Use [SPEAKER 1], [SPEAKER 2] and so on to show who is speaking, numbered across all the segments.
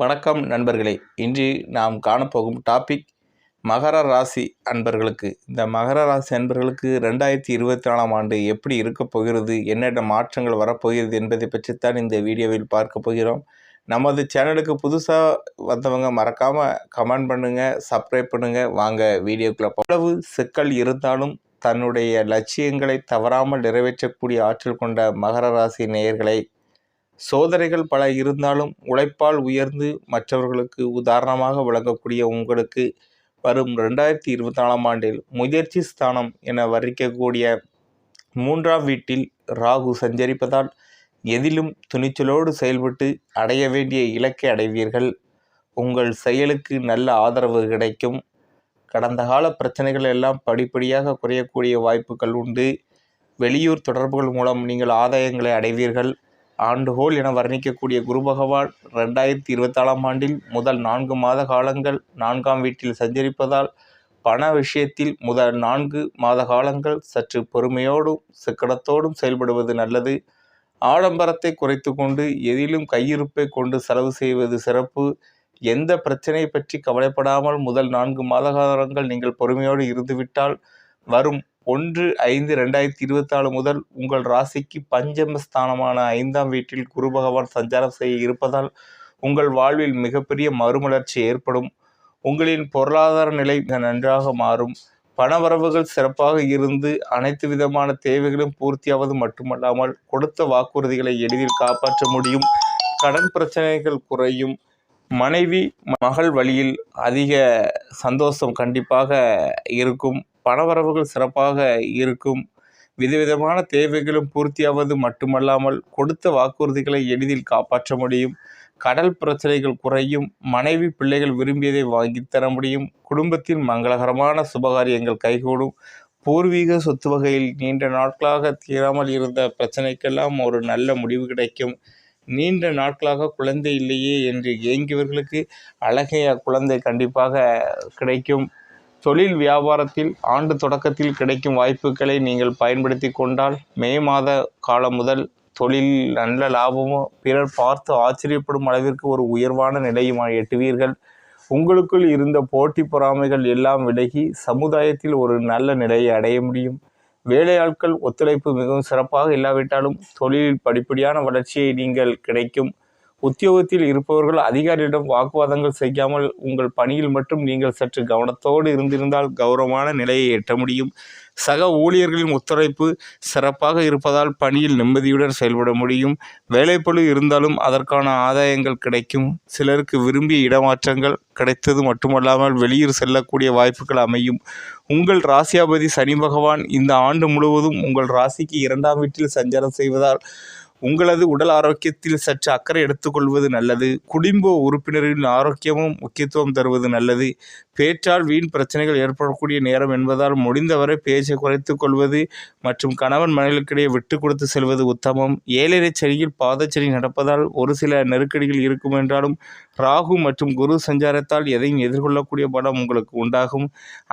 [SPEAKER 1] வணக்கம் நண்பர்களே. இன்று நாம் காணப்போகும் டாபிக் மகர ராசி அன்பர்களுக்கு. இந்த மகர ராசி அன்பர்களுக்கு ரெண்டாயிரத்தி இருபத்தி நாலாம் ஆண்டு எப்படி இருக்கப் போகிறது? என்னென்ன மாற்றங்கள் வரப்போகிறது என்பதை பற்றித்தான் இந்த வீடியோவில் பார்க்க போகிறோம். நமது சேனலுக்கு புதுசாக வந்தவங்க மறக்காமல் கமெண்ட் பண்ணுங்கள் சப்ஸ்கிரைப் பண்ணுங்கள் வாங்க வீடியோக்குள்ளே எவ்வளவு சிக்கல் இருந்தாலும் தன்னுடைய லட்சியங்களை தவறாமல் நிறைவேற்றக்கூடிய ஆற்றல் கொண்ட மகர ராசி நேயர்களை சோதனைகள் பல இருந்தாலும் உழைப்பால் உயர்ந்து மற்றவர்களுக்கு உதாரணமாக விளங்கக்கூடிய உங்களுக்கு வரும் ரெண்டாயிரத்தி இருபத்தி நாலாம் ஆண்டில் முயற்சி ஸ்தானம் என வர்ணிக்கக்கூடிய மூன்றாம் வீட்டில் ராகு சஞ்சரிப்பதால் எதிலும் துணிச்சலோடு செயல்பட்டு அடைய வேண்டிய இலக்கை அடைவீர்கள். உங்கள் செயலுக்கு நல்ல ஆதரவு கிடைக்கும். கடந்த கால பிரச்சனைகள் எல்லாம் படிப்படியாக குறையக்கூடிய வாய்ப்புகள் உண்டு. வெளியூர் தொடர்புகள் மூலம் நீங்கள் ஆதாயங்களை அடைவீர்கள். ஆண்டுகோல் என வர்ணிக்கக்கூடிய குரு பகவான் ரெண்டாயிரத்தி இருபத்தாலாம் ஆண்டில் முதல் நான்கு மாத காலங்கள் நான்காம் வீட்டில் சஞ்சரிப்பதால் பண விஷயத்தில் முதல் நான்கு மாத காலங்கள் சற்று பொறுமையோடும் சிக்கனத்தோடும் செயல்படுவது நல்லது. ஆடம்பரத்தை குறைத்து கொண்டு எதிலும் கையிருப்பை கொண்டு செலவு செய்வது சிறப்பு. எந்த பிரச்சனையை பற்றி கவலைப்படாமல் முதல் நான்கு மாத காலங்கள் நீங்கள் பொறுமையோடு இருந்துவிட்டால் வரும் ஒன்று ஐந்து ரெண்டாயிரத்தி இருபத்தி நாலு முதல் உங்கள் ராசிக்கு பஞ்சமஸ்தானமான ஐந்தாம் வீட்டில் குரு பகவான் சஞ்சாரம் செய்ய இருப்பதால் உங்கள் வாழ்வில் மிகப்பெரிய மறுமலர்ச்சி ஏற்படும். உங்களின் பொருளாதார நிலை மிக நன்றாக மாறும். பணவரவுகள் சிறப்பாக இருந்து அனைத்து விதமான தேவைகளும் பூர்த்தியாவது மட்டுமல்லாமல் கொடுத்த வாக்குறுதிகளை எளிதில் காப்பாற்ற முடியும். கடன் பிரச்சனைகள் குறையும். மனைவி மகள் வழியில் அதிக சந்தோஷம் கண்டிப்பாக இருக்கும். பணவரவுகள் சிறப்பாக இருக்கும். விதவிதமான தேவைகளும் பூர்த்தியாவது மட்டுமல்லாமல் கொடுத்த வாக்குறுதிகளை எளிதில் காப்பாற்ற முடியும். கடல் பிரச்சனைகள் குறையும். மனைவி பிள்ளைகள் விரும்பியதை வாங்கித்தர முடியும். குடும்பத்தில் மங்களகரமான சுபகாரியங்கள் கைகூடும். பூர்வீக சொத்து வகையில் நீண்ட நாட்களாக தீராமல் இருந்த பிரச்சனைக்கெல்லாம் ஒரு நல்ல முடிவு கிடைக்கும். நீண்ட நாட்களாக குழந்தை இல்லையே என்று ஏங்கியவர்களுக்கு அழகைய குழந்தை கண்டிப்பாக கிடைக்கும். தொழில் வியாபாரத்தில் ஆண்டு தொடக்கத்தில் கிடைக்கும் வாய்ப்புகளை நீங்கள் பயன்படுத்தி கொண்டால் மே மாத காலம் முதல் தொழில் நல்ல லாபமும் பிறர் பார்த்து ஆச்சரியப்படும் அளவிற்கு ஒரு உயர்வான நிலையும் எட்டுவீர்கள். உங்களுக்குள் இருந்த போட்டி பொறாமைகள் எல்லாம் விலகி சமுதாயத்தில் ஒரு நல்ல நிலையை அடைய முடியும். வேலையாட்கள் ஒத்துழைப்பு மிகவும் சிறப்பாக இல்லாவிட்டாலும் தொழிலில் படிப்படியான வளர்ச்சியை நீங்கள் கிடைக்கும். உத்தியோகத்தில் இருப்பவர்கள் அதிகாரியிடம் வாக்குவாதங்கள் செய்யாமல் உங்கள் பணியில் மட்டும் நீங்கள் சற்று கவனத்தோடு இருந்திருந்தால் கௌரவமான நிலையை எட்ட முடியும். சக ஊழியர்களின் ஒத்துழைப்பு சிறப்பாக இருப்பதால் பணியில் நிம்மதியுடன் செயல்பட முடியும். வேலைப்பழு இருந்தாலும் அதற்கான ஆதாயங்கள் கிடைக்கும். சிலருக்கு விரும்பிய இடமாற்றங்கள் கிடைத்தது மட்டுமல்லாமல் வெளியூர் செல்லக்கூடிய வாய்ப்புகள் அமையும். உங்கள் ராசியாபதி சனி பகவான் இந்த ஆண்டு முழுவதும் உங்கள் ராசிக்கு இரண்டாம் வீட்டில் சஞ்சாரம் செய்வதால் உங்களது உடல் ஆரோக்கியத்தில் சற்று அக்கறை எடுத்துக்கொள்வது நல்லது. குடும்ப உறுப்பினர்களின் ஆரோக்கியமும் முக்கியத்துவம் தருவது நல்லது. பேச்சால் வீண் பிரச்சனைகள் ஏற்படக்கூடிய நேரம் என்பதால் முடிந்தவரை பேச்சை குறைத்து கொள்வது மற்றும் கணவன் மனைவிக்கிடையே விட்டு கொடுத்து செல்வது உத்தமம். ஏழரை செடியில் பாதச்செடி நடப்பதால் ஒரு சில நெருக்கடிகள் இருக்கும் என்றாலும் ராகு மற்றும் குரு சஞ்சாரத்தால் எதையும் எதிர்கொள்ளக்கூடிய படம் உங்களுக்கு உண்டாகும்.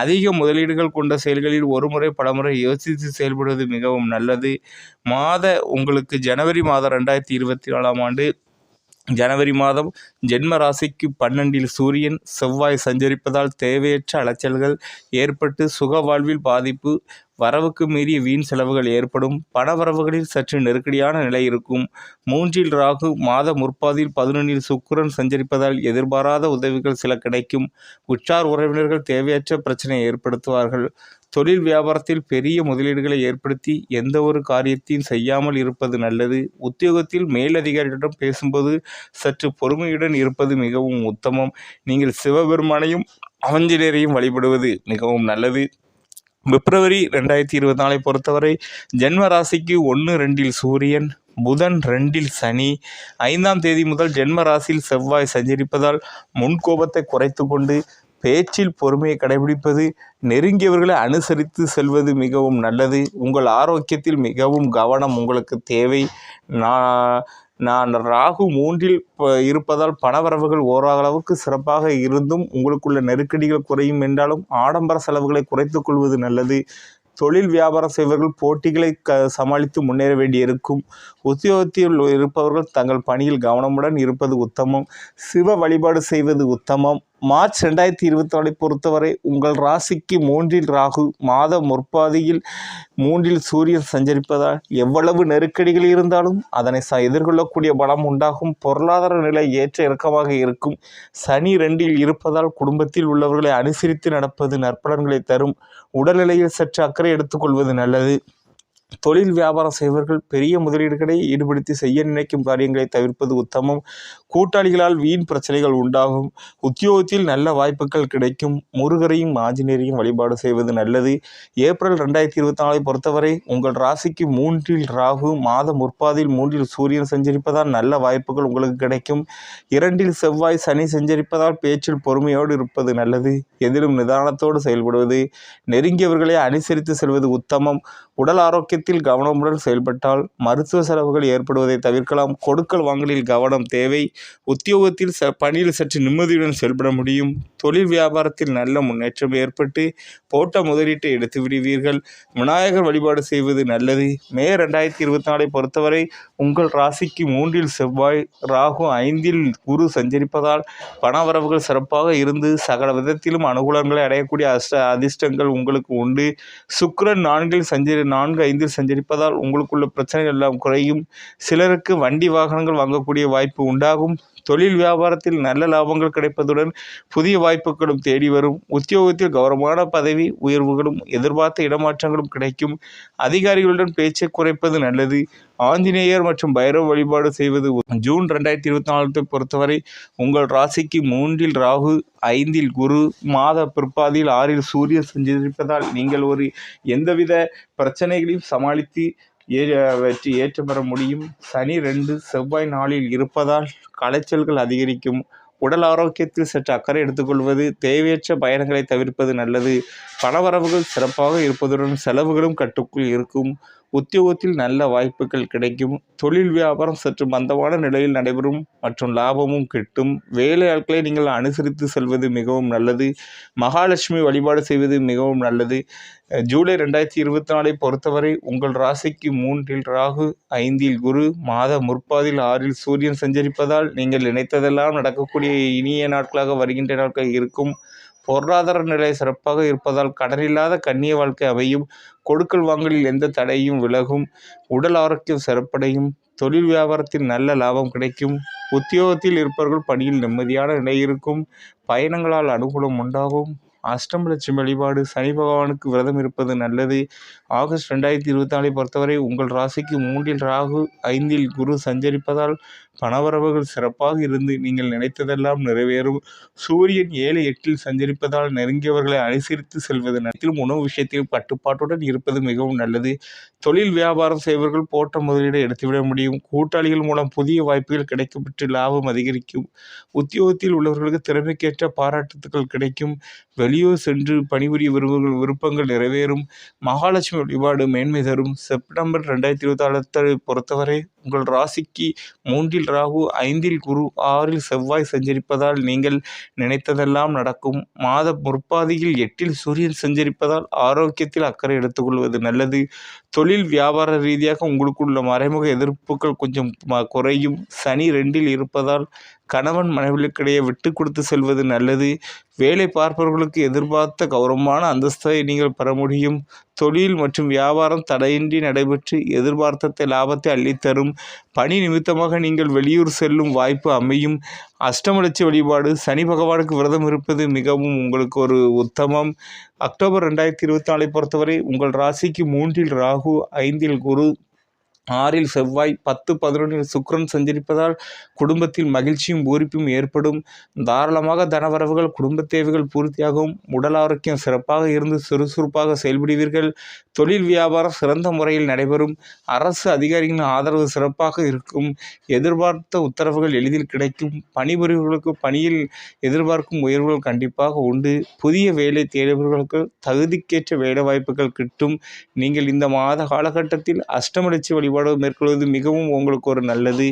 [SPEAKER 1] அதிக முதலீடுகள் கொண்ட செயல்களில் ஒருமுறை பலமுறை யோசித்து செயல்படுவது மிகவும் நல்லது. மாத உங்களுக்கு ஜனவரி மாதம் ரெண்டாயிரத்தி இருபத்தி நாலாம் ஆண்டு ஜனவரி மாதம் ஜென்ம ராசிக்கு பன்னெண்டில் சூரியன் செவ்வாய் சஞ்சரிப்பதால் தேவையற்ற அலைச்சல்கள் ஏற்பட்டு சுக வாழ்வில் பாதிப்பு வரவுக்கு மீறிய வீண் செலவுகள் ஏற்படும். பணவரவுகளில் சற்று நெருக்கடியான நிலை இருக்கும். மூன்றில் ராகு மாத முற்பாதியில் பதினொன்றில் சுக்கரன் சஞ்சரிப்பதால் எதிர்பாராத உதவிகள் சில கிடைக்கும். உற்றார் உறவினர்கள் தேவையற்ற பிரச்சனையை ஏற்படுத்துவார்கள். தொழில் வியாபாரத்தில் பெரிய முதலீடுகளை ஏற்படுத்தி எந்த ஒரு காரியத்தையும் செய்யாமல் இருப்பது நல்லது. உத்தியோகத்தில் மேலதிகாரிகளிடம் பேசும்போது சற்று பொறுமையுடன் இருப்பது மிகவும் உத்தமம். நீங்கள் சிவபெருமானையும் ஆஞ்சநேயரையும் வழிபடுவது மிகவும் நல்லது. பிப்ரவரி ரெண்டாயிரத்தி இருபத்தி நாலை பொறுத்தவரை ஜென்ம ராசிக்கு ஒன்று ரெண்டில் சூரியன் புதன் ரெண்டில் சனி. ஐந்தாம் தேதி முதல் ஜென்ம ராசியில் செவ்வாய் சஞ்சரிப்பதால் முன்கோபத்தை குறைத்து கொண்டு பேச்சில் பொறுமையை கடைபிடிப்பது நெருங்கியவர்களை அனுசரித்து செல்வது மிகவும் நல்லது. உங்கள் ஆரோக்கியத்தில் மிகவும் கவனம் உங்களுக்கு தேவை. நான் நான் ராகு மூன்றில் இருப்பதால் பணவரவுகள் ஓரளவுக்கு சிறப்பாக இருந்தும் உங்களுக்குள்ள நெருக்கடிகள் குறையும் என்றாலும் ஆடம்பர செலவுகளை குறைத்து கொள்வது நல்லது. தொழில் வியாபாரம் செய்வர்கள் போட்டிகளை க சமாளித்து முன்னேற வேண்டியிருக்கும். உத்தியோகத்தில் இருப்பவர்கள் தங்கள் பணியில் கவனமுடன் இருப்பது உத்தமம். சிவ வழிபாடு செய்வது உத்தமம். மார்ச் ரெண்டாயிரத்தி இருபத்தி நாலை பொறுத்தவரை உங்கள் ராசிக்கு மூன்றில் ராகு மாத முற்பாதியில் மூன்றில் சூரியன் சஞ்சரிப்பதால் எவ்வளவு நெருக்கடிகள் இருந்தாலும் அதனை ச எதிர்கொள்ளக்கூடிய பலம் உண்டாகும். பொருளாதார நிலை ஏற்ற இறக்கமாக இருக்கும். சனி ரெண்டில் இருப்பதால் குடும்பத்தில் உள்ளவர்களை அனுசரித்து நடப்பது நற்பலன்களை தரும். உடல்நிலையில் சற்று அக்கறை எடுத்துக்கொள்வது நல்லது. தொழில் வியாபாரம் செய்வர்கள் பெரிய முதலீடுகளை ஈடுபடுத்தி செய்ய நினைக்கும் காரியங்களை தவிர்ப்பது உத்தமம். கூட்டாளிகளால் வீண் பிரச்சனைகள் உண்டாகும். உத்தியோகத்தில் நல்ல வாய்ப்புகள் கிடைக்கும். முருகரையும் ஆஞ்சநேயரையும் வழிபாடு செய்வது நல்லது. ஏப்ரல் ரெண்டாயிரத்தி இருபத்தி நாலை பொறுத்தவரை உங்கள் ராசிக்கு மூன்றில் ராகு மாத முற்பாதில் மூன்றில் சூரியன் சஞ்சரிப்பதால் நல்ல வாய்ப்புகள் உங்களுக்கு கிடைக்கும். இரண்டில் செவ்வாய் சனி சஞ்சரிப்பதால் பேச்சில் பொறுமையோடு இருப்பது நல்லது. எதிலும் நிதானத்தோடு செயல்படுவது நெருங்கியவர்களை அனுசரித்து செல்வது உத்தமம். உடல் ஆரோக்கியத்தில் கவனமுடன் செயல்பட்டால் மருத்துவ செலவுகள் ஏற்படுவதை தவிர்க்கலாம். கொடுக்கல் வாங்கலில் கவனம் தேவை. உத்தியோகத்தில் ச பணியில் சற்று நிம்மதியுடன் செயல்பட முடியும். தொழில் வியாபாரத்தில் நல்ல முன்னேற்றம் ஏற்பட்டு போட்ட முதலீட்டை எடுத்து விடுவீர்கள். விநாயகர் வழிபாடு செய்வது நல்லது. மே ரெண்டாயிரத்தி இருபத்தி நாலை பொறுத்தவரை உங்கள் ராசிக்கு மூன்றில் செவ்வாய் ராகு ஐந்தில் குரு சஞ்சரிப்பதால் பணவரவுகள் சிறப்பாக இருந்து சகல விதத்திலும் அனுகூலங்களை அடையக்கூடிய அஷ்ட அதிர்ஷ்டங்கள் உங்களுக்கு உண்டு. சுக்கரன் நான்கில் சஞ்சரி நான்கு ஐந்தில் சஞ்சரிப்பதால் உங்களுக்குள்ள பிரச்சனைகள் எல்லாம் குறையும். சிலருக்கு வண்டி வாகனங்கள் வாங்கக்கூடிய வாய்ப்பு உண்டாகும். தொழில் வியாபாரத்தில் நல்ல லாபங்கள் கிடைப்பதுடன் புதிய வாய்ப்புகளும் தேடி வரும். உத்தியோகத்தில் கௌரவமான பதவி உயர்வுகளும் எதிர்பார்த்த இடமாற்றங்களும் கிடைக்கும். அதிகாரிகளுடன் பேச்சை குறைப்பது நல்லது. ஆஞ்சநேயர் மற்றும் பைரவ வழிபாடு செய்வது ஜூன் ரெண்டாயிரத்தி இருபத்தி நாலு பொறுத்தவரை உங்கள் ராசிக்கு மூன்றில் ராகு ஐந்தில் குரு மாத பிற்பாதியில் ஆறில் சூரியன் சஞ்சரிப்பதால் நீங்கள் ஒரு எந்தவித பிரச்சனைகளையும் சமாளித்து வெற்றி ஏற்றம் முடியும். சனி ரெண்டு செவ்வாய் நாளில் இருப்பதால் களைச்சல்கள் அதிகரிக்கும். உடல் ஆரோக்கியத்தில் சற்று அக்கறை எடுத்துக்கொள்வது தேவையற்ற பயணங்களை தவிர்ப்பது நல்லது. பணவரவுகள் சிறப்பாக இருப்பதுடன் செலவுகளும் கட்டுக்குள் இருக்கும். உத்தியோகத்தில் நல்ல வாய்ப்புகள் கிடைக்கும். தொழில் வியாபாரம் சற்று மந்தமான நிலையில் நடைபெறும். மற்றும் லாபமும் கிட்டும். வேலையாட்களை நீங்கள் அனுசரித்து செல்வது மிகவும் நல்லது. மகாலட்சுமி வழிபாடு செய்வது மிகவும் நல்லது. ஜூலை ரெண்டாயிரத்தி இருபத்தி நாலை பொறுத்தவரை உங்கள் ராசிக்கு மூன்றில் ராகு ஐந்தில் குரு மாத முற்பாதில் ஆறில் சூரியன் சஞ்சரிப்பதால் நீங்கள் நினைத்ததெல்லாம் நடக்கக்கூடிய இனிய நாட்களாக வருகின்ற நாட்கள் இருக்கும். பொருளாதார நிலை சிறப்பாக இருப்பதால் கடனில்லாத கண்ணிய வாழ்க்கை அமையும். கொடுக்கல் வாங்கலில் எந்த தடையும் விலகும். உடல் ஆரோக்கியம் சிறப்படையும். தொழில் வியாபாரத்தில் நல்ல லாபம் கிடைக்கும். உத்தியோகத்தில் இருப்பவர்கள் பணியில் நிம்மதியான நிலை இருக்கும். பயணங்களால் அனுகூலம் உண்டாகும். அஷ்டமலட்சுமி வழிபாடு சனி பகவானுக்கு விரதம் இருப்பது நல்லது. ஆகஸ்ட் ரெண்டாயிரத்தி இருபத்தி நாலை பொறுத்தவரை உங்கள் ராசிக்கு மூன்றில் ராகு ஐந்தில் குரு சஞ்சரிப்பதால் பணவரவுகள் சிறப்பாக இருந்து நீங்கள் நினைத்ததெல்லாம் நிறைவேறும். சூரியன் ஏழு எட்டில் சஞ்சரிப்பதால் நெருங்கியவர்களை அனுசரித்து செல்வது நேரத்திலும் உணவு விஷயத்தில் கட்டுப்பாட்டுடன் இருப்பது மிகவும் நல்லது. தொழில் வியாபாரம் செய்வர்கள் போட்ட முதலீடு எடுத்துவிட முடியும். கூட்டாளிகள் மூலம் புதிய வாய்ப்புகள் கிடைக்கப்பெற்று லாபம் அதிகரிக்கும். உத்தியோகத்தில் உள்ளவர்களுக்கு திறமைக்கேற்ற பாராட்டுகள் கிடைக்கும். வெளியூர் சென்று பணிபுரிய விரும்புகள் விருப்பங்கள் நிறைவேறும். மகாலட்சுமி வழிபாடு மேன்மை தரும். செப்டம்பர் ரெண்டாயிரத்தி இருபத்தி ஆறு பொறுத்தவரை உங்கள் ராசிக்கு மூன்றில் ராகு ஐந்தில் குரு ஆறில் செவ்வாய் சஞ்சரிப்பதால் நீங்கள் நினைத்ததெல்லாம் நடக்கும். மாத முற்பாதியில் எட்டில் சூரியன் சஞ்சரிப்பதால் ஆரோக்கியத்தில் அக்கறை எடுத்துக்கொள்வது நல்லது. தொழில் வியாபார ரீதியாக உங்களுக்குள்ள மறைமுக எதிர்ப்புகள் கொஞ்சம் குறையும். சனி ரெண்டில் இருப்பதால் கணவன் மனைவிகளுக்கிடையே விட்டு கொடுத்து செல்வது நல்லது. வேலை பார்ப்பவர்களுக்கு எதிர்பார்த்த கௌரவமான அந்தஸ்தை நீங்கள் பெற முடியும். தொழில் மற்றும் வியாபாரம் தடையின்றி நடைபெற்று எதிர்பார்த்த லாபத்தை அள்ளித்தரும். பணி நிமித்தமாக நீங்கள் வெளியூர் செல்லும் வாய்ப்பு அமையும். அஷ்டமலட்சி வழிபாடு சனி பகவானுக்கு விரதம் இருப்பது மிகவும் உங்களுக்கு ஒரு உத்தமம். அக்டோபர் ரெண்டாயிரத்தி இருபத்தி நாலை பொறுத்தவரை உங்கள் ராசிக்கு மூன்றில் ராகு ஐந்தில் குரு ஆறில் செவ்வாய் பத்து பதினொன்றில் சுக்கரன் சஞ்சரிப்பதால் குடும்பத்தில் மகிழ்ச்சியும் பூரிப்பும் ஏற்படும். தாராளமாக தனவரவுகள் குடும்ப தேவைகள் பூர்த்தியாகும் உடல் ஆரோக்கியம் சிறப்பாக இருந்து சுறுசுறுப்பாக செயல்படுவீர்கள். தொழில் வியாபாரம் சிறந்த முறையில் நடைபெறும். அரசு அதிகாரிகளின் ஆதரவு சிறப்பாக இருக்கும். எதிர்பார்த்த உத்தரவுகள் எளிதில் கிடைக்கும். பணிபுரிவர்களுக்கு பணியில் எதிர்பார்க்கும் உயர்வுகள் கண்டிப்பாக உண்டு. புதிய வேலை தேடுபவர்களுக்கு தகுதிக்கேற்ற வேலை வாய்ப்புகள் கிட்டும். நீங்கள் இந்த மாத காலகட்டத்தில் அஷ்டமலட்சி வழிபாடு மேற்கொள்வது மிகவும் உங்களுக்கு ஒரு நல்லது.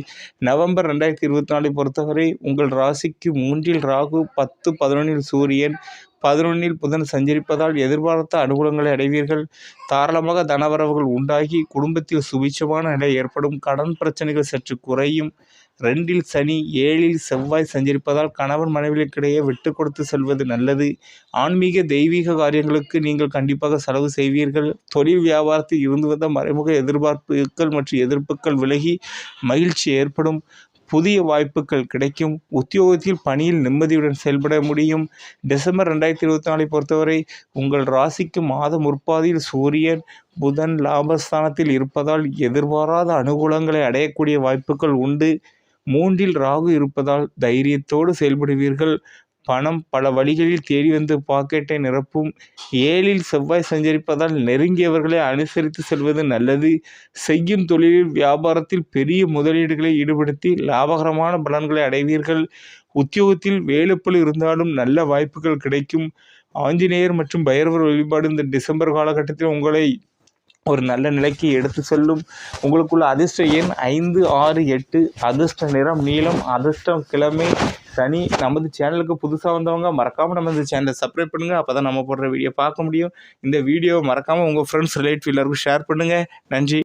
[SPEAKER 1] நவம்பர் ரெண்டாயிரத்தி இருபத்தி நாலை பொறுத்தவரை உங்கள் ராசிக்கு மூன்றில் ராகு பத்து பதினொன்றில் சூரியன் பதினொன்னில் புதன் சஞ்சரிப்பதால் எதிர்பார்த்த அனுகூலங்களை அடைவீர்கள். தாராளமாக தனவரவுகள் உண்டாகி குடும்பத்தில் சுபிட்சமான நிலை ஏற்படும். கடன் பிரச்சனைகள் சற்று குறையும். ரெண்டில் சனி ஏழில் செவ்வாய் சஞ்சரிப்பதால் கணவன் மனைவிகளுக்கிடையே விட்டு கொடுத்து செல்வது நல்லது. ஆன்மீக தெய்வீக காரியங்களுக்கு நீங்கள் கண்டிப்பாக செலவு செய்வீர்கள். தொழில் வியாபாரத்தில் இருந்து வந்த மறைமுக எதிர்பார்ப்புகள் மற்றும் எதிர்ப்புகள் விலகி மகிழ்ச்சி ஏற்படும். புதிய வாய்ப்புகள் கிடைக்கும். உத்தியோகத்தில் பணியில் நிம்மதியுடன் செயல்பட முடியும். டிசம்பர் ரெண்டாயிரத்தி இருபத்தி நாலை பொறுத்தவரை உங்கள் ராசிக்கு மாத முற்பாதியில் சூரியன் புதன் லாபஸ்தானத்தில் இருப்பதால் எதிர்பாராத அனுகூலங்களை அடையக்கூடிய வாய்ப்புகள் உண்டு. மூன்றில் ராகு இருப்பதால் தைரியத்தோடு செயல்படுவீர்கள். பணம் பல வழிகளில் தேடி வந்து பாக்கெட்டை நிரப்பும். ஏழில் செவ்வாய் சஞ்சரிப்பதால் நெருங்கியவர்களை அனுசரித்து செல்வது நல்லது. செய்யும் தொழிலில் வியாபாரத்தில் பெரிய முதலீடுகளை ஈடுபடுத்தி லாபகரமான பலன்களை அடைவீர்கள். உத்தியோகத்தில் வேலைப்பளு இருந்தாலும் நல்ல வாய்ப்புகள் கிடைக்கும். ஆஞ்சநேயர் மற்றும் பைரவர் வழிபாடு இந்த டிசம்பர் காலகட்டத்தில் உங்களை ஒரு நல்ல நிலைக்கு எடுத்து செல்லும். உங்களுக்குள்ள அதிர்ஷ்ட எண் ஐந்து ஆறு எட்டு அதிர்ஷ்ட நிறம் நீளம் அதிர்ஷ்டம் கிழமை சனி. நமது சேனலுக்கு புதுசாக வந்தவங்க மறக்காமல் நம்ம இந்த சேனலை சப்ஸ்கிரைப் பண்ணுங்கள் அப்போ தான் நம்ம போடுற வீடியோ பார்க்க முடியும். இந்த வீடியோவை மறக்காமல் உங்கள் ஃப்ரெண்ட்ஸ் ரிலேட்டிவ் எல்லாருக்கும் ஷேர் பண்ணுங்கள் நன்றி.